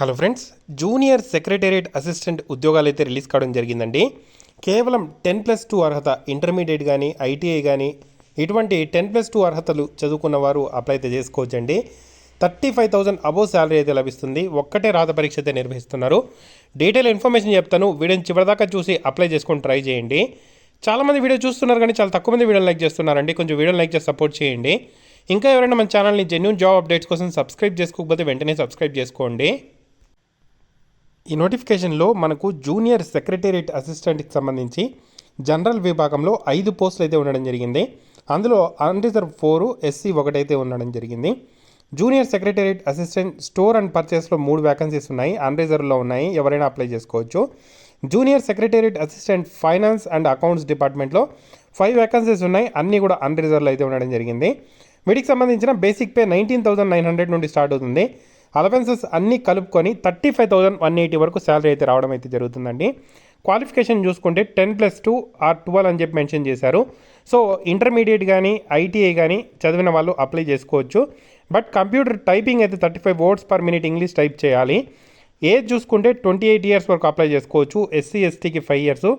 Hello friends junior secretariat assistant ఉద్యోగాలు అయితే release కావడం జరిగిందండి. కేవలం టెన్ ప్లస్ టూ అర్హత ఇంటర్మీడియట్ కానీ ఐటీఐ కానీ ఇటువంటి టెన్ ప్లస్ టూ అర్హతలు చదువుకున్న వారు అప్లై అయితే చేసుకోవచ్చండి. Thirty five thousand above salary అయితే లభిస్తుంది. ఒక్కటే రాత పరీక్ష అయితే నిర్వహిస్తున్నారు. డీటెయిల్ ఇన్ఫర్మేషన్ చెప్తాను. వీడియోని చివరిదాకా చూసి అప్లై చేసుకొని ట్రై చేయండి. చాలామంది వీడియో చూస్తున్నారు కానీ చాలా తక్కువ మంది వీడియోని లైక్ చేస్తున్నారండి. కొంచెం వీడియోని లైక్ చేసి సపోర్ట్ చేయండి. ఇంకా ఎవరైనా మన ఛానల్ని జెన్యున్ జాబ్ అప్డేట్స్ కోసం సబ్స్క్రైబ్ చేసుకోకపోతే వెంటనే సబ్స్క్రైబ్ చేసుకోండి. ఈ నోటిఫికేషన్లో మనకు జూనియర్ సెక్రటేరియట్ అసిస్టెంట్కి సంబంధించి జనరల్ విభాగంలో ఐదు పోస్టులు అయితే ఉండడం జరిగింది. అందులో అన్రిజర్వ్ ఫోరు ఎస్సీ ఒకటైతే ఉండడం జరిగింది. Junior secretariat assistant store and పర్చేస్లో మూడు వ్యాకెన్సీస్ ఉన్నాయి. అన్రిజర్వ్లో ఉన్నాయి. ఎవరైనా అప్లై చేసుకోవచ్చు. Junior secretariat assistant finance and accounts డిపార్ట్మెంట్లో ఫైవ్ వ్యాకెన్సీస్ ఉన్నాయి. అన్నీ కూడా అన్రిజర్వ్లో అయితే ఉండడం జరిగింది. వీటికి సంబంధించిన basic pay nineteen thousand nine hundred నుండి స్టార్ట్ అవుతుంది. అలవెన్సెస్ అన్నీ కలుపుకొని thirty five thousand one eighty వరకు శాలరీ అయితే రావడం అయితే జరుగుతుందండి. క్వాలిఫికేషన్ చూసుకుంటే ten plus two or twelve అని చెప్పి మెన్షన్ చేశారు. సో ఇంటర్మీడియట్ కానీ ఐటీఐ కానీ చదివిన వాళ్ళు అప్లై చేసుకోవచ్చు. బట్ కంప్యూటర్ టైపింగ్ అయితే thirty five words per minute English type చేయాలి. ఏజ్ చూసుకుంటే ట్వంటీ ఎయిట్ ఇయర్స్ వరకు అప్లై చేసుకోవచ్చు. ఎస్సీ ఎస్టీకి ఫైవ్ ఇయర్స్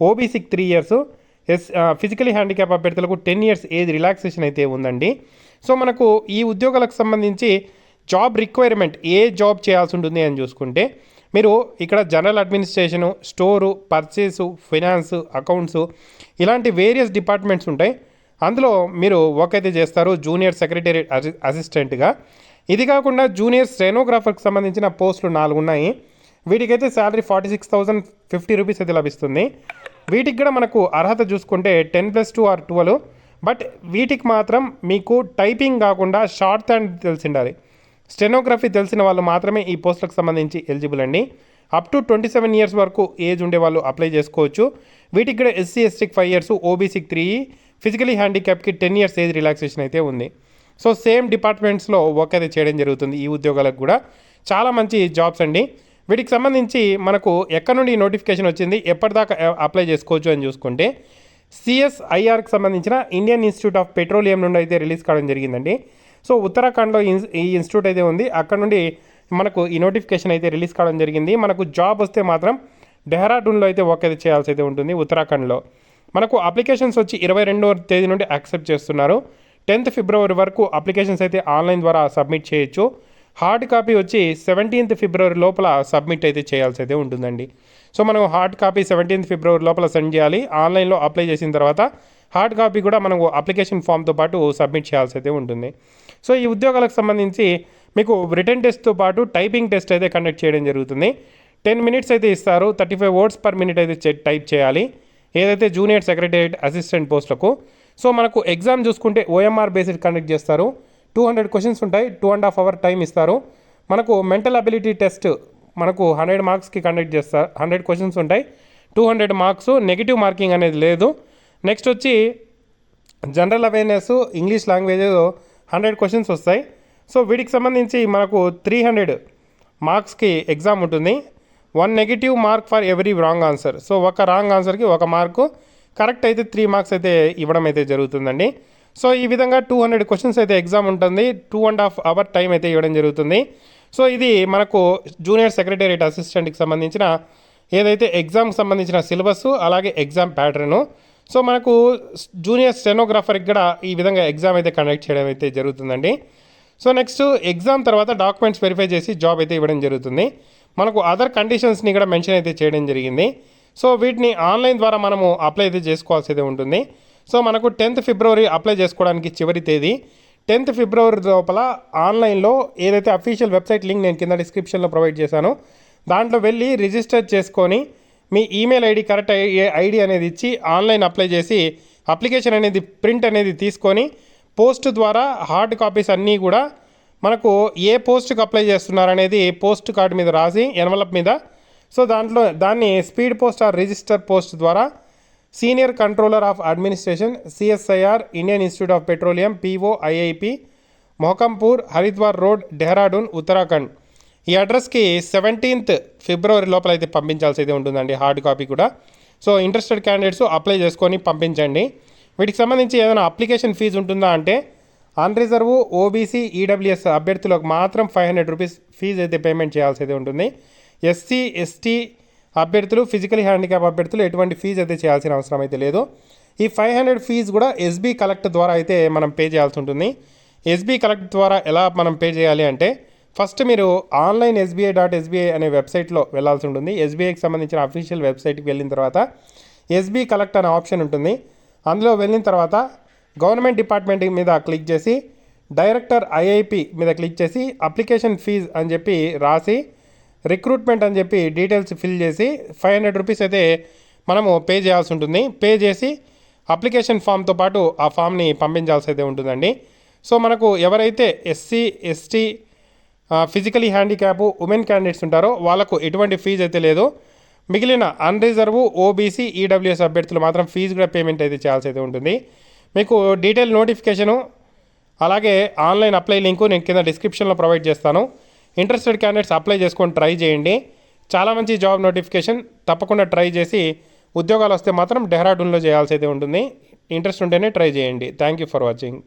ఓబీసీకి త్రీ ఇయర్స్ ఎస్ ఫిజికలీ హ్యాండిక్యాప్ అభ్యర్థులకు టెన్ ఇయర్స్ ఏజ్ రిలాక్సేషన్ అయితే ఉందండి. సో మనకు ఈ ఉద్యోగాలకు సంబంధించి జాబ్ రిక్వైర్మెంట్ ఏ జాబ్ చేయాల్సి ఉంటుంది అని చూసుకుంటే మీరు ఇక్కడ general administration store purchase finance accounts ఇలాంటి వేరియస్ డిపార్ట్మెంట్స్ ఉంటాయి. అందులో మీరు వర్క్ అయితే చేస్తారు జూనియర్ సెక్రటేరియట్ అసిస్టెంట్గా. ఇది కాకుండా జూనియర్ స్టెనోగ్రాఫర్కి సంబంధించిన పోస్టులు నాలుగు ఉన్నాయి. వీటికైతే salary forty six thousand fifty rupees అయితే లభిస్తుంది. వీటికి కూడా మనకు అర్హత చూసుకుంటే ten plus two or twelve. But వీటికి మాత్రం మీకు టైపింగ్ కాకుండా షార్ట్ హ్యాండ్ తెలిసి ఉండాలి. స్టెనోగ్రఫీ తెలిసిన వాళ్ళు మాత్రమే ఈ పోస్టులకు సంబంధించి ఎలిజిబుల్ అండి. Up to twenty seven years వరకు ఏజ్ ఉండే వాళ్ళు అప్లై చేసుకోవచ్చు. వీటికి కూడా ఎస్సీ ఎస్టీకి ఫైవ్ ఇయర్స్ ఓబీసీకి త్రీ ఫిజికలీ హ్యాండిక్యాప్కి టెన్ ఇయర్స్ ఏజ్ రిలాక్సేషన్ అయితే ఉంది. సో సేమ్ డిపార్ట్మెంట్స్లో వర్క్ అయితే చేయడం జరుగుతుంది ఈ ఉద్యోగాలకు కూడా. చాలా మంచి జాబ్స్ అండి. వీటికి సంబంధించి మనకు ఎక్కడ నుండి నోటిఫికేషన్ వచ్చింది ఎప్పటిదాకా అప్లై చేసుకోవచ్చు అని చూసుకుంటే సిఎస్ఐఆర్కి సంబంధించిన ఇండియన్ ఇన్స్టిట్యూట్ ఆఫ్ పెట్రోలియం నుండి అయితే రిలీజ్ కావడం జరిగిందండి. సో ఉత్తరాఖండ్లో ఈ ఇన్స్టిట్యూట్ అయితే ఉంది. అక్కడ నుండి మనకు ఈ నోటిఫికేషన్ అయితే రిలీజ్ కావడం జరిగింది. మనకు జాబ్ వస్తే మాత్రం డెహ్రాడూన్లో అయితే వర్క్ అయితే చేయాల్సి అయితే ఉంటుంది ఉత్తరాఖండ్లో. మనకు అప్లికేషన్స్ వచ్చి ఇరవై రెండవ తేదీ నుండి యాక్సెప్ట్ చేస్తున్నారు. టెన్త్ ఫిబ్రవరి వరకు అప్లికేషన్స్ అయితే ఆన్లైన్ ద్వారా సబ్మిట్ చేయొచ్చు. హార్డ్ కాపీ వచ్చి సెవెంటీన్త్ ఫిబ్రవరి లోపల సబ్మిట్ అయితే చేయాల్సి అయితే ఉంటుందండి. సో మనం హార్డ్ కాపీ సెవెంటీన్త్ ఫిబ్రవరి లోపల సెండ్ చేయాలి. ఆన్లైన్లో అప్లై చేసిన తర్వాత హార్డ్ కాపీ కూడా మనకు అప్లికేషన్ ఫామ్తో పాటు సబ్మిట్ చేయాల్సి అయితే ఉంటుంది. సో ఈ ఉద్యోగాలకు సంబంధించి మీకు రిటర్న్ టెస్ట్తో పాటు టైపింగ్ టెస్ట్ అయితే కండక్ట్ చేయడం జరుగుతుంది. టెన్ మినిట్స్ అయితే ఇస్తారు. Thirty five words per minute అయితే టైప్ చేయాలి. ఏదైతే జూనియర్ సెక్రటరియట్ అసిస్టెంట్ పోస్టులకు. సో మనకు ఎగ్జామ్ చూసుకుంటే ఓఎంఆర్ బేసిడ్ కండక్ట్ చేస్తారు. టూ హండ్రెడ్ క్వశ్చన్స్ ఉంటాయి. Two and half hour time ఇస్తారు. మనకు మెంటల్ అబిలిటీ టెస్ట్ మనకు హండ్రెడ్ మార్క్స్కి కండక్ట్ చేస్తారు. హండ్రెడ్ క్వశ్చన్స్ ఉంటాయి. Two hundred marks negative marking అనేది లేదు. నెక్స్ట్ వచ్చి general awareness English language hundred questions వస్తాయి. సో వీటికి సంబంధించి మనకు త్రీ హండ్రెడ్ మార్క్స్కి ఎగ్జామ్ ఉంటుంది. One negative mark for every wrong answer so ఒక రాంగ్ ఆన్సర్కి ఒక మార్కు కరెక్ట్ అయితే త్రీ మార్క్స్ అయితే ఇవ్వడం అయితే జరుగుతుందండి. సో ఈ విధంగా టూ హండ్రెడ్ క్వశ్చన్స్ అయితే ఎగ్జామ్ ఉంటుంది. Two and half hour time అయితే ఇవ్వడం జరుగుతుంది. సో ఇది మనకు జూనియర్ సెక్రటేరియట్ అసిస్టెంట్కి సంబంధించిన ఏదైతే ఎగ్జామ్కి సంబంధించిన సిలబస్ అలాగే ఎగ్జామ్ ప్యాటర్ను సో మనకు జూనియర్ స్టెనోగ్రాఫర్కి కూడా ఈ విధంగా ఎగ్జామ్ అయితే కండక్ట్ చేయడం అయితే జరుగుతుందండి. సో నెక్స్ట్ ఎగ్జామ్ తర్వాత డాక్యుమెంట్స్ వెరిఫై చేసి జాబ్ అయితే ఇవ్వడం జరుగుతుంది. మనకు అదర్ కండిషన్స్ని కూడా మెన్షన్ అయితే చేయడం జరిగింది. సో వీటిని ఆన్లైన్ ద్వారా మనము అప్లై అయితే చేసుకోవాల్సి అయితే ఉంటుంది. సో మనకు టెన్త్ ఫిబ్రవరి అప్లై చేసుకోవడానికి చివరి తేదీ. టెన్త్ ఫిబ్రవరి లోపల ఆన్లైన్లో ఏదైతే అఫీషియల్ వెబ్సైట్ లింక్ నేను కింద డిస్క్రిప్షన్లో ప్రొవైడ్ చేశానో దాంట్లో వెళ్ళి రిజిస్టర్ చేసుకొని మీ ఈమెయిల్ ఐడి కరెక్ట్ ఐడి అనేది ఇచ్చి ఆన్లైన్ అప్లై చేసి అప్లికేషన్ అనేది ప్రింట్ అనేది తీసుకొని పోస్ట్ ద్వారా హార్డ్ కాపీస్ అన్నీ కూడా మనకు ఏ పోస్ట్కి అప్లై చేస్తున్నారనేది పోస్ట్ కార్డు మీద రాసి ఎన్వలప్ మీద. సో దాంట్లో దాన్ని speed post or register post ద్వారా senior controller of administration CSIR Indian Institute of Petroleum PO IIP Mohkampur Haridwar road Dehradun Uttarakhand. ఈ అడ్రస్కి సెవెంటీన్త్ ఫిబ్రవరి లోపల అయితే పంపించాల్సి ఉంటుందండి హార్డ్ కాపీ కూడా. సో ఇంట్రెస్టెడ్ క్యాండిడేట్స్ అప్లై చేసుకొని పంపించండి. వీటికి సంబంధించి ఏదైనా అప్లికేషన్ ఫీజు ఉంటుందా అంటే అన్ రిజర్వ్ ఓబీసీ ఈడబ్ల్యూఎస్ అభ్యర్థులకు మాత్రం ఫైవ్ హండ్రెడ్ రూపీస్ ఫీజు అయితే పేమెంట్ చేయాల్సి అయితే ఉంటుంది ఎస్సీ ఎస్టీ అభ్యర్థులు ఫిజికల్ హ్యాండిక్యాప్ అభ్యర్థులు ఎటువంటి ఫీజు అయితే చేయాల్సిన అవసరం అయితే లేదు. ఈ ఫైవ్ హండ్రెడ్ ఫీజు కూడా ఎస్బీ కలెక్ట్ ద్వారా అయితే మనం పే చేయాల్సి ఉంటుంది. ఎస్బీ కలెక్ట్ ద్వారా ఎలా మనం పే చేయాలి అంటే ఫస్ట్ మీరు ఆన్లైన్ ఎస్బీఐ డాట్ ఎస్బీఐ అనే వెబ్సైట్లో వెళ్ళాల్సి ఉంటుంది. ఎస్బీఐకి సంబంధించిన అఫీషియల్ వెబ్సైట్కి వెళ్ళిన తర్వాత ఎస్బీ కలెక్ట్ అనే ఆప్షన్ ఉంటుంది. అందులో వెళ్ళిన తర్వాత గవర్నమెంట్ డిపార్ట్మెంట్ మీద క్లిక్ చేసి డైరెక్టర్ ఐఐపి మీద క్లిక్ చేసి అప్లికేషన్ ఫీజ్ అని చెప్పి రాసి రిక్రూట్మెంట్ అని చెప్పి డీటెయిల్స్ ఫిల్ చేసి ఫైవ్ హండ్రెడ్ రూపీస్ అయితే మనము పే చేయాల్సి ఉంటుంది. పే చేసి అప్లికేషన్ ఫామ్తో పాటు ఆ ఫామ్ని పంపించాల్సి అయితే ఉంటుందండి. సో మనకు ఎవరైతే SC ST physically handicap women candidates ఉంటారో వాళ్ళకు ఎటువంటి ఫీజు అయితే లేదు మిగిలిన అన్రిజర్వ్ ఓబీసీ ఈడబ్ల్యూఎస్ అభ్యర్థులు మాత్రం ఫీజు కూడా పేమెంట్ అయితే చేయాల్సి అయితే ఉంటుంది. మీకు డీటెయిల్ నోటిఫికేషను అలాగే ఆన్లైన్ అప్లై లింకు నేను కింద డిస్క్రిప్షన్లో ప్రొవైడ్ చేస్తాను. ఇంట్రెస్టెడ్ క్యాండిడేట్స్ అప్లై చేసుకొని ట్రై చేయండి. చాలా మంచి జాబ్ నోటిఫికేషన్ తప్పకుండా ట్రై చేసి ఉద్యోగాలు వస్తే మాత్రం డెహ్రాడూన్లో చేయాల్సి అయితే ఉంటుంది. ఇంట్రెస్ట్ ఉంటేనే ట్రై చేయండి. Thank you for watching